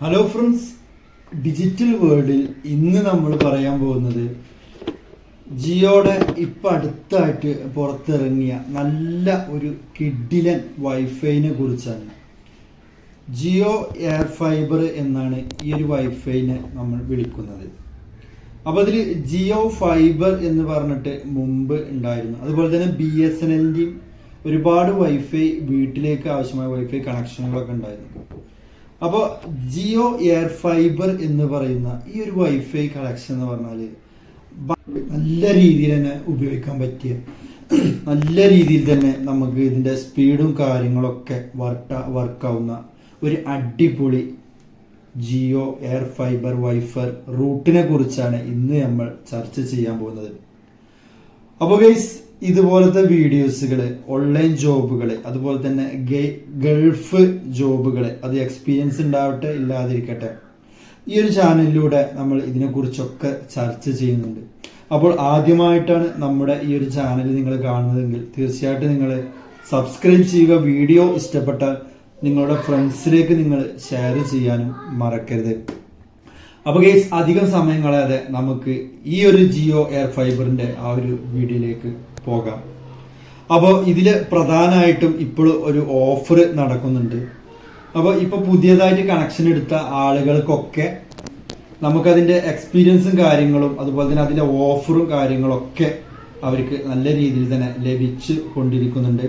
Hello friends digital വേൾഡിൽ ഇന്ന് നമ്മൾ പറയാൻ പോകുന്നത് ജിയോടെ ഇപ്പം അടുത്തായിട്ട് പുറത്തിറങ്ങിയ നല്ല ഒരു കിഡിലൻ വൈഫൈനെ കുറിച്ചാണ്. ജിയോ എയർ ഫൈബർ എന്നാണ് ഈ ഒരു വൈഫൈനെ നമ്മൾ വിളിക്കുന്നത്. അപ്പോൾ അതിൽ ജിയോ ഫൈബർ എന്ന് പറഞ്ഞിട്ട് മുമ്പ് ഉണ്ടായിരുന്നു. അതുപോലെ തന്നെ ബി എസ് എൻ എല്ലിന്റെയും ഒരുപാട് വൈഫൈ വീട്ടിലേക്ക് ആവശ്യമായ വൈഫൈ കണക്ഷനുകളൊക്കെ ഉണ്ടായിരുന്നു. അപ്പോൾ ജിയോ എയർ ഫൈബർ എന്ന് പറയുന്ന ഈ ഒരു വൈഫൈ കളക്ഷൻ എന്ന് പറഞ്ഞാൽ നല്ല രീതിയിൽ തന്നെ ഉപയോഗിക്കാൻ പറ്റിയ നല്ല രീതിയിൽ തന്നെ നമുക്ക് ഇതിന്റെ സ്പീഡും കാര്യങ്ങളൊക്കെ വർക്ക് വർക്കാവുന്ന ഒരു അടിപൊളി ജിയോ എയർ ഫൈബർ വൈഫർ റൂട്ടിനെ കുറിച്ചാണ് ഇന്ന് നമ്മൾ ചർച്ച ചെയ്യാൻ പോകുന്നത്. അപ്പോൾ ഗൈസ് ഇതുപോലത്തെ വീഡിയോസുകൾ ഓൺലൈൻ ജോബുകൾ അതുപോലെ തന്നെ ഗൾഫ് ജോബുകൾ അത് എക്സ്പീരിയൻസ് ഉണ്ടാവട്ടെ ഇല്ലാതിരിക്കട്ടെ. ഈ ഒരു ചാനലിലൂടെ നമ്മൾ ഇതിനെക്കുറിച്ചൊക്കെ ചർച്ച ചെയ്യുന്നുണ്ട്. അപ്പോൾ ആദ്യമായിട്ടാണ് നമ്മുടെ ഈ ഒരു ചാനൽ നിങ്ങൾ കാണുന്നതെങ്കിൽ തീർച്ചയായിട്ടും നിങ്ങൾ സബ്സ്ക്രൈബ് ചെയ്യുക. വീഡിയോ ഇഷ്ടപ്പെട്ടാൽ നിങ്ങളുടെ ഫ്രണ്ട്സിലേക്ക് നിങ്ങൾ ഷെയർ ചെയ്യാനും മറക്കരുത്. അപ്പോൾ ഗേസ് അധികം സമയം കളയാതെ നമുക്ക് ഈ ഒരു ജിയോ എയർ ഫൈബറിന്റെ ആ ഒരു വീഡിയോയിലേക്ക് പോകാം. അപ്പോൾ ഇതിൽ പ്രധാനമായിട്ടും ഇപ്പോൾ ഒരു ഓഫർ നടക്കുന്നുണ്ട്. അപ്പോൾ ഇപ്പോൾ പുതിയതായിട്ട് കണക്ഷൻ എടുത്ത ആളുകൾക്കൊക്കെ നമുക്കതിന്റെ എക്സ്പീരിയൻസും കാര്യങ്ങളും അതുപോലെ തന്നെ അതിന്റെ ഓഫറും കാര്യങ്ങളൊക്കെ അവർക്ക് നല്ല രീതിയിൽ തന്നെ ലഭിച്ചു കൊണ്ടിരിക്കുന്നുണ്ട്.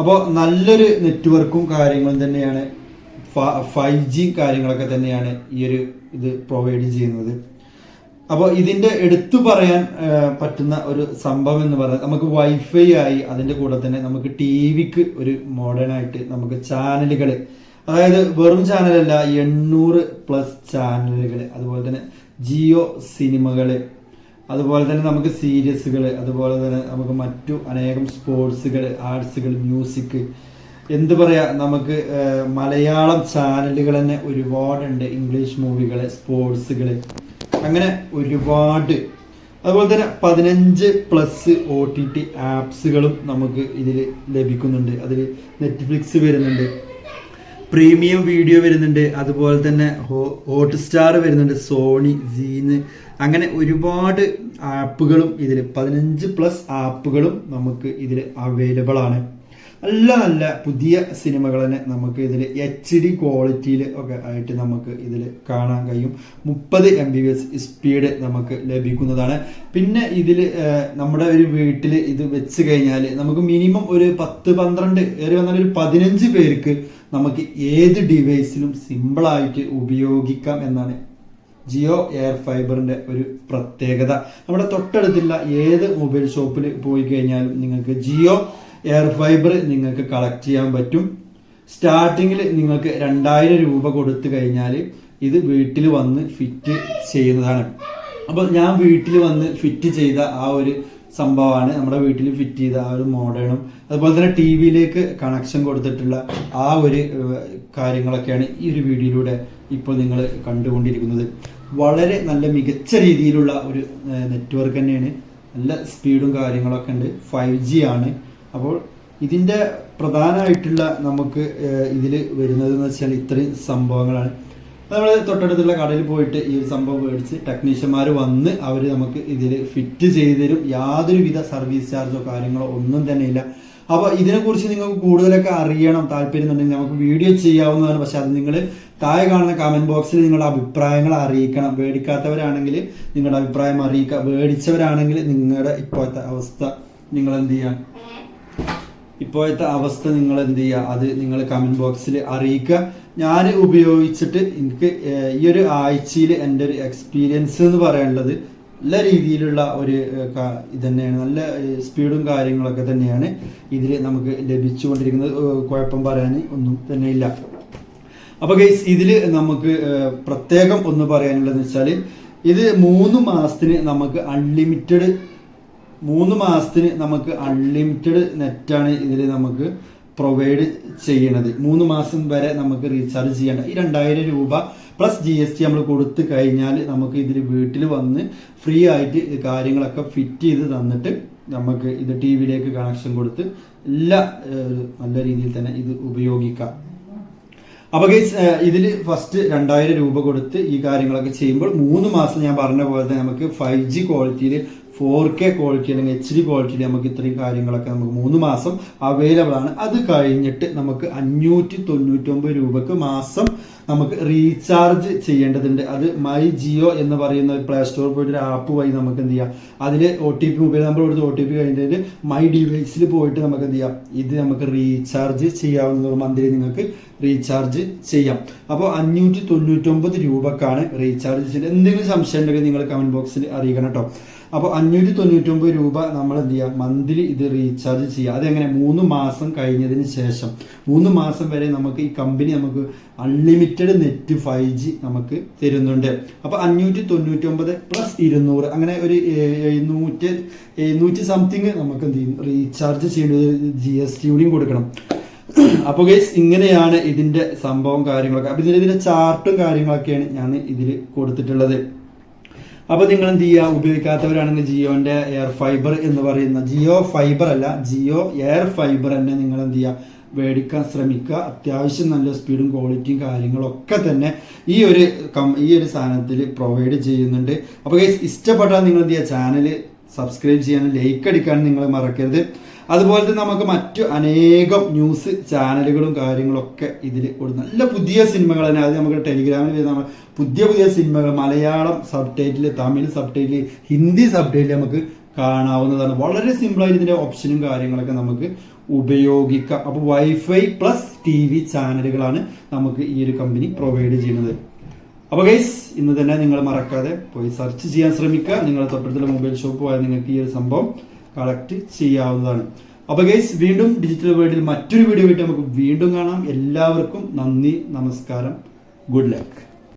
അപ്പോൾ നല്ലൊരു നെറ്റ്വർക്കും കാര്യങ്ങളും തന്നെയാണ് ഫൈവ് ജി കാര്യങ്ങളൊക്കെ തന്നെയാണ് ഈ ഒരു ഇത് പ്രൊവൈഡ് ചെയ്യുന്നത്. അപ്പോൾ ഇതിന്റെ എടുത്തു പറയാൻ പറ്റുന്ന ഒരു സംഭവം എന്ന് പറഞ്ഞാൽ നമുക്ക് വൈഫൈ ആയി അതിന്റെ കൂടെ തന്നെ നമുക്ക് ടി വിക്ക് ഒരു മോഡേൺ ആയിട്ട് നമുക്ക് ചാനലുകൾ അതായത് വെറും ചാനലല്ല എണ്ണൂറ് പ്ലസ് ചാനലുകൾ അതുപോലെ തന്നെ ജിയോ സിനിമകൾ അതുപോലെ തന്നെ നമുക്ക് സീരിയസുകൾ അതുപോലെ തന്നെ നമുക്ക് മറ്റു അനേകം സ്പോർട്സുകൾ ആർട്സുകൾ മ്യൂസിക് എന്ത് പറയാ നമുക്ക് മലയാളം ചാനലുകൾ തന്നെ ഒരുപാടുണ്ട് ഇംഗ്ലീഷ് മൂവികൾ സ്പോർട്സുകൾ അങ്ങനെ ഒരുപാട്. അതുപോലെ തന്നെ പതിനഞ്ച് പ്ലസ് ഒ ടി ടി ആപ്സുകളും നമുക്ക് ഇതിൽ ലഭിക്കുന്നുണ്ട്. അതിൽ നെറ്റ്ഫ്ലിക്സ് വരുന്നുണ്ട്. പ്രീമിയം വീഡിയോ വരുന്നുണ്ട്. അതുപോലെ തന്നെ ഹോട്ട് സ്റ്റാർ വരുന്നുണ്ട്. സോണി ജീന്ന് അങ്ങനെ ഒരുപാട് ആപ്പുകളും ഇതിൽ പതിനഞ്ച് പ്ലസ് ആപ്പുകളും നമുക്ക് ഇതിൽ അവൈലബിൾ ആണ്. നല്ല നല്ല പുതിയ സിനിമകൾ തന്നെ നമുക്ക് ഇതിൽ എച്ച് ഡി ക്വാളിറ്റിയിൽ ഒക്കെ ആയിട്ട് നമുക്ക് ഇതിൽ കാണാൻ കഴിയും. മുപ്പത് എം ബി എസ് സ്പീഡ് നമുക്ക് ലഭിക്കുന്നതാണ്. പിന്നെ ഇതിൽ നമ്മുടെ ഒരു വീട്ടിൽ ഇത് വെച്ച് കഴിഞ്ഞാൽ നമുക്ക് മിനിമം ഒരു പത്ത് പന്ത്രണ്ട് ഏറി വന്നാൽ ഒരു പതിനഞ്ച് പേർക്ക് നമുക്ക് ഏത് ഡിവൈസിലും സിമ്പിളായിട്ട് ഉപയോഗിക്കാം എന്നാണ് ജിയോ എയർ ഫൈബറിന്റെ ഒരു പ്രത്യേകത. നമ്മുടെ തൊട്ടടുത്തുള്ള ഏത് മൊബൈൽ ഷോപ്പിൽ പോയി കഴിഞ്ഞാലും നിങ്ങൾക്ക് ജിയോ എയർ ഫൈബർ നിങ്ങൾക്ക് കളക്ട് ചെയ്യാൻ പറ്റും. സ്റ്റാർട്ടിങ്ങിൽ നിങ്ങൾക്ക് രണ്ടായിരം രൂപ കൊടുത്തു കഴിഞ്ഞാൽ ഇത് വീട്ടിൽ വന്ന് ഫിറ്റ് ചെയ്യുന്നതാണ്. അപ്പോൾ ഞാൻ വീട്ടിൽ വന്ന് ഫിറ്റ് ചെയ്ത ആ ഒരു സംഭവമാണ് നമ്മുടെ വീട്ടിൽ ഫിറ്റ് ചെയ്ത ആ ഒരു മോഡേണും അതുപോലെ തന്നെ ടി വിയിലേക്ക് കണക്ഷൻ കൊടുത്തിട്ടുള്ള ആ ഒരു കാര്യങ്ങളൊക്കെയാണ് ഈ ഒരു വീഡിയോയിലൂടെ ഇപ്പോൾ നിങ്ങൾ കണ്ടുകൊണ്ടിരിക്കുന്നത്. വളരെ നല്ല മികച്ച രീതിയിലുള്ള ഒരു നെറ്റ്വർക്ക് തന്നെയാണ്. നല്ല സ്പീഡും കാര്യങ്ങളൊക്കെ ഉണ്ട്. ഫൈവ് ജി ആണ്. അപ്പോൾ ഇതിന്റെ പ്രധാനമായിട്ടുള്ള നമുക്ക് ഇതിൽ വരുന്നത് എന്ന് വെച്ചാൽ ഇത്രയും സംഭവങ്ങളാണ്. നമ്മൾ തൊട്ടടുത്തുള്ള കടയിൽ പോയിട്ട് ഈ ഒരു സംഭവം മേടിച്ച് ടെക്നീഷ്യന്മാർ വന്ന് അവർ നമുക്ക് ഇതിൽ ഫിറ്റ് ചെയ്ത് തരും യാതൊരുവിധ സർവീസ് ചാർജോ കാര്യങ്ങളോ ഒന്നും തന്നെ ഇല്ല അപ്പോൾ ഇതിനെക്കുറിച്ച് നിങ്ങൾക്ക് കൂടുതലൊക്കെ അറിയണം താല്പര്യമുണ്ടെങ്കിൽ നമുക്ക് വീഡിയോ ചെയ്യാവുന്നതാണ്. പക്ഷേ അത് നിങ്ങൾ താഴെ കാണുന്ന കമന്റ് ബോക്സിൽ നിങ്ങളുടെ അഭിപ്രായങ്ങൾ അറിയിക്കണം. മേടിക്കാത്തവരാണെങ്കിൽ നിങ്ങളുടെ അഭിപ്രായം അറിയിക്കുക. മേടിച്ചവരാണെങ്കിൽ നിങ്ങളുടെ ഇപ്പോഴത്തെ അവസ്ഥ നിങ്ങൾ എന്ത് ചെയ്യുക ഇപ്പോഴത്തെ അവസ്ഥ നിങ്ങൾ എന്ത് ചെയ്യുക? അത് നിങ്ങൾ കമന്റ് ബോക്സിൽ അറിയിക്കുക. ഞാൻ ഉപയോഗിച്ചിട്ട് എനിക്ക് ഈ ഒരു ആഴ്ചയിൽ എന്റെ ഒരു എക്സ്പീരിയൻസ് എന്ന് പറയേണ്ടത് നല്ല രീതിയിലുള്ള ഒരു ഇത് തന്നെയാണ്. നല്ല സ്പീഡും കാര്യങ്ങളൊക്കെ തന്നെയാണ് ഇതിൽ നമുക്ക് ലഭിച്ചുകൊണ്ടിരിക്കുന്നത്. കുഴപ്പം പറയാൻ ഒന്നും തന്നെ ഇല്ല. അപ്പൊ ഗൈസ് ഇതിൽ നമുക്ക് പ്രത്യേകം ഒന്ന് പറയാനുള്ളതെന്ന് വെച്ചാൽ ഇത് മൂന്ന് മാസത്തിന് നമുക്ക് അൺലിമിറ്റഡ് മൂന്ന് മാസത്തിന് നമുക്ക് അൺലിമിറ്റഡ് നെറ്റാണ് ഇതിൽ നമുക്ക് പ്രൊവൈഡ് ചെയ്യണത്. മൂന്ന് മാസം വരെ നമുക്ക് റീചാർജ് ചെയ്യേണ്ട. ഈ രണ്ടായിരം രൂപ പ്ലസ് ജി എസ് ടി നമ്മൾ കൊടുത്തു കഴിഞ്ഞാൽ നമുക്ക് ഇതിൽ വീട്ടിൽ വന്ന് ഫ്രീ ആയിട്ട് കാര്യങ്ങളൊക്കെ ഫിറ്റ് ചെയ്ത് തന്നിട്ട് നമുക്ക് ഇത് ടി വിയിലേക്ക് കണക്ഷൻ കൊടുത്ത് എല്ലാ നല്ല രീതിയിൽ തന്നെ ഇത് ഉപയോഗിക്കാം. അപ്പൊ ഗൈസ് ഇതിൽ ഫസ്റ്റ് രണ്ടായിരം രൂപ കൊടുത്ത് ഈ കാര്യങ്ങളൊക്കെ ചെയ്യുമ്പോൾ മൂന്ന് മാസം ഞാൻ പറഞ്ഞ പോലെ തന്നെ നമുക്ക് ഫൈവ് ജി ക്വാളിറ്റിയിൽ ഫോർ കെ ക്വാളിറ്റി അല്ലെങ്കിൽ എച്ച് ഡി ക്വാളിറ്റിയിൽ നമുക്ക് ഇത്രയും കാര്യങ്ങളൊക്കെ നമുക്ക് മൂന്ന് മാസം അവൈലബിൾ ആണ്. അത് കഴിഞ്ഞിട്ട് നമുക്ക് അഞ്ഞൂറ്റി തൊണ്ണൂറ്റൊമ്പത് രൂപക്ക് മാസം നമുക്ക് റീചാർജ് ചെയ്യേണ്ടതുണ്ട്. അത് മൈ ജിയോ എന്ന് പറയുന്ന ഒരു പ്ലേ സ്റ്റോർ പോയിട്ട് ഒരു ആപ്പ് വഴി നമുക്ക് എന്ത് ചെയ്യാം. അതിൽ O T P mobile number കൊടുത്ത് ഒ ടി പി കഴിഞ്ഞിട്ട് മൈ ഡിവൈസിൽ പോയിട്ട് നമുക്ക് എന്ത് ചെയ്യാം. ഇത് നമുക്ക് റീചാർജ് ചെയ്യാവുന്ന മന്ത്ലി നിങ്ങൾക്ക് റീചാർജ് ചെയ്യാം. അപ്പോൾ അഞ്ഞൂറ്റി തൊണ്ണൂറ്റൊമ്പത് രൂപക്കാണ് റീചാർജ് ചെയ്യുന്നത് എന്തെങ്കിലും സംശയം ഉണ്ടെങ്കിൽ നിങ്ങൾ കമന്റ് ബോക്സിൽ അറിയിക്കണം കേട്ടോ. അപ്പോൾ അഞ്ഞൂറ്റി തൊണ്ണൂറ്റൊമ്പത് രൂപ നമ്മൾ എന്ത് ചെയ്യുക മന്ത്ലി ഇത് റീചാർജ് ചെയ്യുക അതെങ്ങനെ? മൂന്ന് മാസം കഴിഞ്ഞതിന് ശേഷം. മൂന്ന് മാസം വരെ നമുക്ക് ഈ കമ്പനി നമുക്ക് അൺലിമിറ്റഡ് നെറ്റ് ഫൈവ് ജി നമുക്ക് തരുന്നുണ്ട്. അപ്പോൾ അഞ്ഞൂറ്റി തൊണ്ണൂറ്റി ഒമ്പത് പ്ലസ് ഇരുന്നൂറ് അങ്ങനെ ഒരു എഴുന്നൂറ്റി എഴുന്നൂറ്റി സംതിങ് നമുക്ക് എന്ത് ചെയ്യും? റീചാർജ് ചെയ്യേണ്ടത് ജി എസ് ടി കൂടിയും കൊടുക്കണം. അപ്പോൾ ഗൈസ് ഇങ്ങനെയാണ് ഇതിന്റെ സംഭവം കാര്യങ്ങളൊക്കെ. അപ്പൊ ഇതിന്റെ ഇതിന്റെ ചാർട്ടും കാര്യങ്ങളൊക്കെയാണ് ഞാൻ ഇതിൽ കൊടുത്തിട്ടുള്ളത്. അപ്പൊ നിങ്ങൾ എന്ത് ചെയ്യുക? ഉപയോഗിക്കാത്തവരാണെങ്കിൽ ജിയോന്റെ എയർ ഫൈബർ എന്ന് പറയുന്ന ജിയോ ഫൈബർ അല്ല ജിയോ എയർ ഫൈബർ തന്നെ നിങ്ങൾ എന്ത് ചെയ്യുക? മേടിക്കാൻ ശ്രമിക്കുക. അത്യാവശ്യം നല്ല സ്പീഡും ക്വാളിറ്റിയും കാര്യങ്ങളൊക്കെ തന്നെ ഈ ഒരു കം ഈ ഒരു സാധനത്തിൽ പ്രൊവൈഡ് ചെയ്യുന്നുണ്ട്. അപ്പോൾ ഇഷ്ടപ്പെട്ടാൽ നിങ്ങൾ എന്ത് ചെയ്യുക? ചാനൽ സബ്സ്ക്രൈബ് ചെയ്യാനും ലൈക്ക് അടിക്കാനും നിങ്ങൾ മറക്കരുത്. അതുപോലെ തന്നെ നമുക്ക് മറ്റു അനേകം ന്യൂസ് ചാനലുകളും കാര്യങ്ങളൊക്കെ ഇതിൽ നല്ല പുതിയ സിനിമകൾ തന്നെ. അത് നമുക്ക് ടെലിഗ്രാമിൽ വരുന്ന പുതിയ പുതിയ സിനിമകൾ Malayalam subtitle Tamil subtitle Hindi subtitle നമുക്ക് കാണാവുന്നതാണ്. വളരെ സിമ്പിളായിട്ട് ഇതിന്റെ ഓപ്ഷനും കാര്യങ്ങളൊക്കെ നമുക്ക് ഉപയോഗിക്കാം. അപ്പോൾ വൈഫൈ പ്ലസ് ടി വി ചാനലുകളാണ് നമുക്ക് ഈ ഒരു കമ്പനി പ്രൊവൈഡ് ചെയ്യുന്നത്. അപ്പോൾ ഗൈസ് ഇന്ന് തന്നെ നിങ്ങൾ മറക്കാതെ പോയി സെർച്ച് ചെയ്യാൻ ശ്രമിക്കുക. നിങ്ങളുടെ തൊട്ടടുത്തുള്ള മൊബൈൽ ഷോപ്പ് പോയാൽ നിങ്ങൾക്ക് ഈ ഒരു സംഭവം കളക്ട് ചെയ്യാവുന്നതാണ്. അപ്പോൾ ഗൈസ് വീണ്ടും ഡിജിറ്റൽ വേൾഡിൽ മറ്റൊരു വീഡിയോ ആയിട്ട് നമുക്ക് വീണ്ടും കാണാം. എല്ലാവർക്കും നന്ദി നമസ്കാരം. Good luck